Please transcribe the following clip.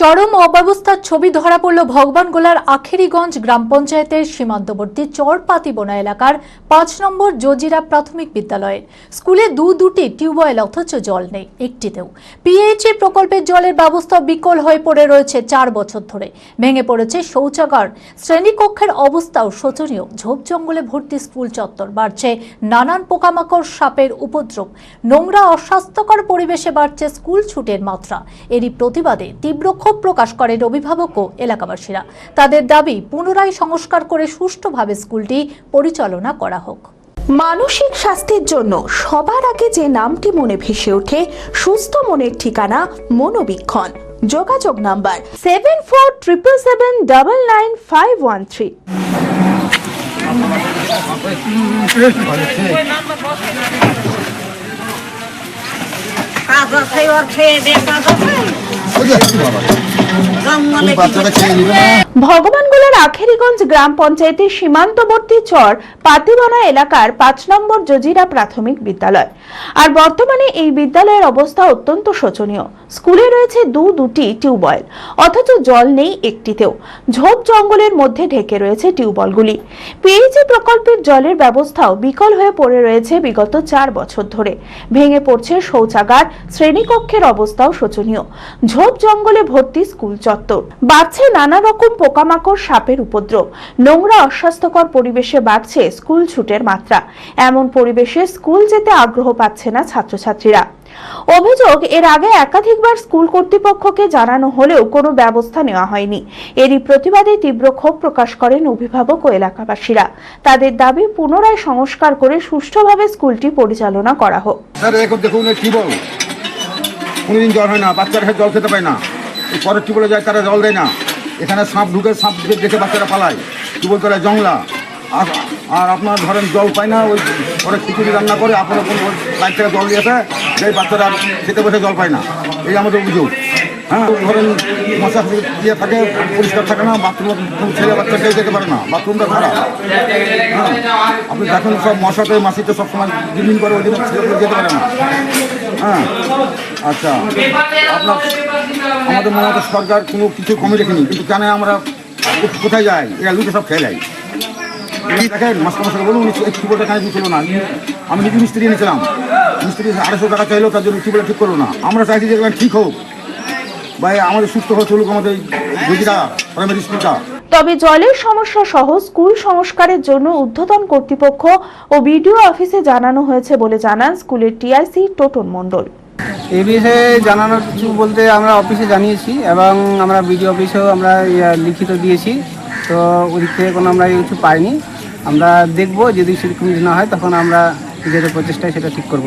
চরম অব্যবস্থার ছবি ধরা পড়ল ভগবানগোলার আখেরিগঞ্জ গ্রাম পঞ্চায়েতের সীমান্তবর্তী চরপাতিবোনা এলাকার পাঁচ নম্বর জজিরা প্রাথমিক বিদ্যালয়ের। স্কুলে দু দুটি টিউবওয়েল, অথচ জল নেই একটিতেও। পিএইচই প্রকল্পের জলের ব্যবস্থা বিকল হয়ে পড়ে রয়েছে চার বছর ধরে। ভেঙে পড়েছে শৌচাগার। শ্রেণীকক্ষের অবস্থাও শোচনীয়। ঝোপ জঙ্গলে ভর্তি স্কুল চত্বর বাড়ছে। নানান পোকামাকড়, সাপের উপদ্রব। নোংরা, অস্বাস্থ্যকর পরিবেশে বাড়ছে স্কুল ছুটের মাত্রা। এরই প্রতিবাদে তীব্র ক্ষোভ প্রকাশ করেন অভিভাবক ও এলাকাবাসীরা। তাদের দাবি পুনরায় সংস্কার করে সুষ্ঠুভাবে স্কুলটি পরিচালনা করা হোক। মানসিক স্বাস্থ্যের জন্য সবার আগে যে নামটি মনে ভেসে ওঠে সুস্থ মনের ঠিকানা মনোবীক্ষণ। যোগাযোগ number seven four triple seven double nine five one three খেয়ে দিয়ে বাচ্চাটা খেয়ে নিবে না ভগবানগোলার আখেরিগঞ্জ গ্রাম পঞ্চায়েতের সীমান্তবর্তী চর পাতিবনা এলাকার পাঁচ নম্বর জজিরা প্রাথমিক বিদ্যালয়। আর বর্তমানে এই বিদ্যালয়ের অবস্থা অত্যন্ত শোচনীয়। স্কুলে রয়েছে দু দুটি টিউবওয়েল, অথচ জল নেই একটিতেও। ঝোপ জঙ্গলের মধ্যে ঢেকে রয়েছে টিউবওয়েলগুলি। পিএইচি প্রকল্পের জলের ব্যবস্থাও বিকল হয়ে পড়ে রয়েছে বিগত চার বছর ধরে। ভেঙে পড়ছে শৌচাগার, শ্রেণীকক্ষের অবস্থাও শোচনীয়। ঝোপ জঙ্গলে ভর্তি স্কুল চত্বর। বাড়ছে নানা রকম পোকামাকড়, সাপের উপদ্রব। নোংরা, অস্বাস্থ্যকর পরিবেশে বাড়ছে স্কুল ছুটের মাত্রা। এমন পরিবেশে স্কুল যেতে আগ্রহ পাচ্ছে না ছাত্রছাত্রীরা। অভিযোগ, এর আগে একাধিকবার স্কুল কর্তৃপক্ষকে জানানো হলেও কোনো ব্যবস্থা নেওয়া হয়নি। এরই প্রতিবাদে তীব্র ক্ষোভ প্রকাশ করেন অভিভাবক ও এলাকাবাসীরা। তাদের দাবি, পুনরায় সংস্কার করে সুষ্ঠুভাবে স্কুলটি পরিচালনা করা হোক। দেখুন কি বল? কোনোদিন জল হয় না, বাচ্চারা জল খেতে পায় না। পরের টিউবওয়েলে যায়, তারা জল দেয় না। এখানে সাপ ঢুকে, সাপ দেখে বাচ্চারা পালায়। কী বলতে জংলা। আর আপনার ধরেন জল পায় না, ওই ওরা খিচুড়ি রান্না করে, আপনার কোনো বাইক থেকে জল দিয়েছে সেই বাচ্চারা খেতে বসে জল পায় না। এই আমাদের অভিযোগ। হ্যাঁ ধরেন মশা দিয়ে থাকে পরিষ্কার থাকে না বাথরুম ছেলে বাচ্চা কেউ যেতে পারে না বাথরুমটা খারাপ। হ্যাঁ আপনি দেখুন সব মশাতে মাসিতে সবসময় দিন করে ওই জন্য ছেলেগুলো যেতে পারে না। হ্যাঁ আচ্ছা আপনার আমাদের মনে হতো সরকার কোনো কিছু কমে রেখেনি কিন্তু কেন আমরা কোথায় যাই? এরা লুটে সব খেয়ে যায় দেখেন মাস্টার মাস্টার বলুন একটু বলতে কেন দিচ্ছিল না? আমি নিজে মিস্ত্রি এনেছিলাম। মিস্ত্রি আড়াইশো টাকা চাইলো তার জন্য টিউবওয়েল ঠিক করল না? আমরা চাইছি যে ঠিক হোক। বা আমাদের সুস্থ হয়ে চলুক আমাদের রোগীরা প্রাইমারি স্কুলটা। তবে জলের সমস্যা সহ স্কুল সংস্কারের জন্য ঊর্ধ্বতন কর্তৃপক্ষ ও বিডিও অফিসে জানানো হয়েছে বলে জানান স্কুলের টিআইসি টোটন মণ্ডল। এ বিষয়ে জানানোর কিছু বলতে আমরা অফিসে জানিয়েছি এবং আমরা বিডিও অফিসেও আমরা লিখিত দিয়েছি। তো ওদিক থেকে কোনো আমরা কিছু পাইনি। আমরা দেখব যদি সেরকম না হয় তখন আমরা নিজেদের প্রচেষ্টায় সেটা ঠিক করব।